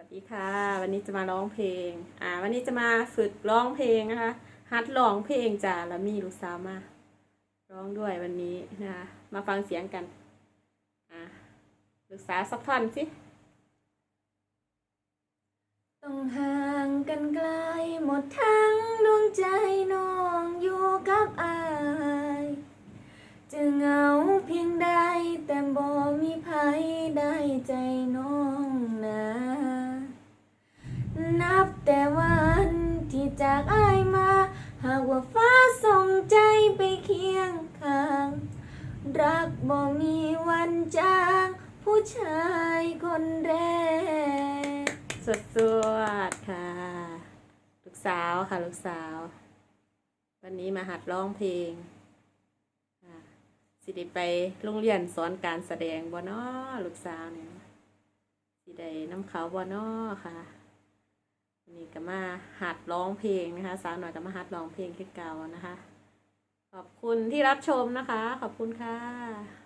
วัสดีค่ะ วันนี้จะมาร้องเพลง อ่า วันนี้จะมาฝึกร้องเพลงนะคะฮัดร้องเพลงจ้าแล้วมีลูกสาวมาร้องด้วยวันนี้นะคะมาฟังเสียงกันอ่าลูกสาวสักท่อนสิต้องห่างกันไกลหมดทั้งดวงใจน้องอยู่กับอายจะเหงาเพียงใดแต่บ่มีภัยได้ใจน้อง รักบ่มีวันจาง ผู้ชายคนแรกสวดสวดค่ะ ลูกสาวค่ะลูกสาว วันนี้มาหัดร้องเพลงสิได้ไปโรงเรียนสอนการแสดงบ่นอลูกสาวเนี่ยสิได้น้ำเขาบ่นอค่ะวันนี้ก็มาหัดร้องเพลงนะคะ สาวหน่อยก็มาหัดร้องเพลงคือเก่านะคะ ขอบคุณที่รับชมนะคะ ขอบคุณค่ะ